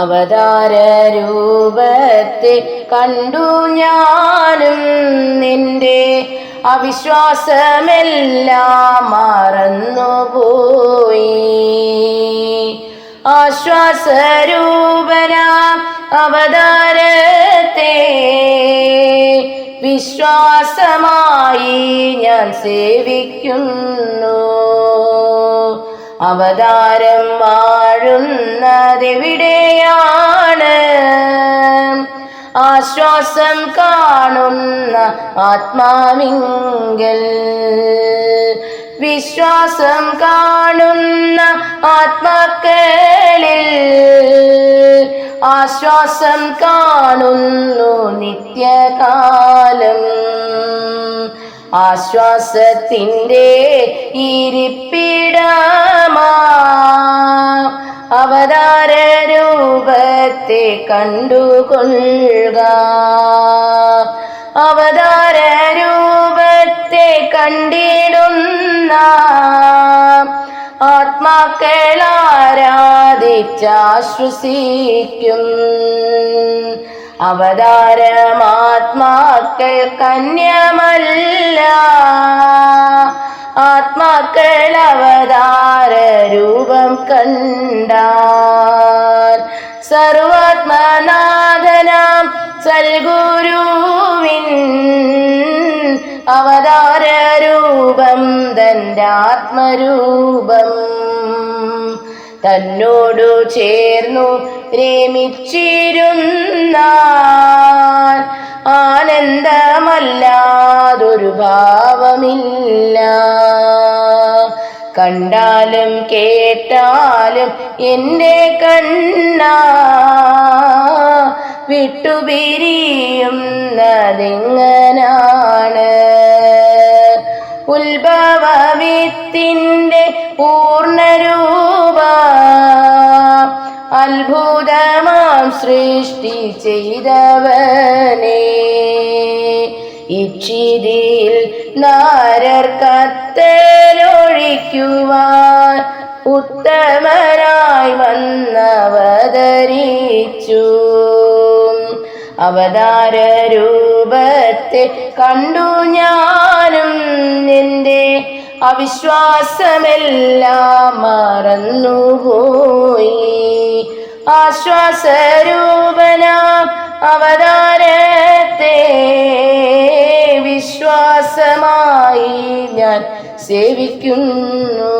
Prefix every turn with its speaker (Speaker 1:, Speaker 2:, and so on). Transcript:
Speaker 1: അവതാര രൂപത്തെ കണ്ടു ഞാനും നിന്റെ അവിശ്വാസമെല്ലാം മറന്നുപോയി. ആശ്വാസരൂപന അവതാരത്തെ വിശ്വാസമായി ഞാൻ സേവിക്കുന്നു. അവതാരം വാഴുന്നതെവിടെയാണ്? ആശ്വാസം കാണുന്ന ആത്മാവിങ്കൽ. വിശ്വാസം കാണുന്ന ആത്മാക്കളിൽ ആശ്വാസം കാണുന്നു നിത്യകാലം. ആശ്വാസത്തിന്റെ ഇരിപ്പിടമാ അവതാര രൂപത്തെ കണ്ടുകൊള്ളുക. അവതാര രൂപത്തെ കണ്ടിടുന്ന ആത്മാക്കളാരാധിച്ചാശ്വസിക്കും അവതാരമാത്മാക്കൾ കന്യമല്ല. രൂപം കണ്ടാൽ സർവാത്മനാഥനാം സൽഗുരുവിൻ അവതാര രൂപം തന്റെ ആത്മരൂപം തന്നോടു ചേർന്നു രമിച്ചിരുന്ന ആനന്ദമല്ലാതൊരു ഭാവമില്ല. കണ്ടാലും കേട്ടാലും എന്റെ കണ്ണ വിട്ടുപിരിയുന്നതെങ്ങനാണ്? ഉത്ഭവവിത്തിന്റെ പൂർണരൂപ അത്ഭുതമാം സൃഷ്ടി ചെയ്തവനേ. ഇച്ചിതിയിൽ നാരർ കത്തലൊഴിക്കുവാൻ ഉത്തമനായി വന്നവതരിച്ചു. അവതാര രൂപത്തെ കണ്ടു ഞാനും നിന്റെ അവിശ്വാസമെല്ലാം മറന്നുപോയി. ആശ്വാസരൂപനാം അവതാരത്തെ വിശ്വാസമായി ഞാൻ സേവിക്കുന്നു.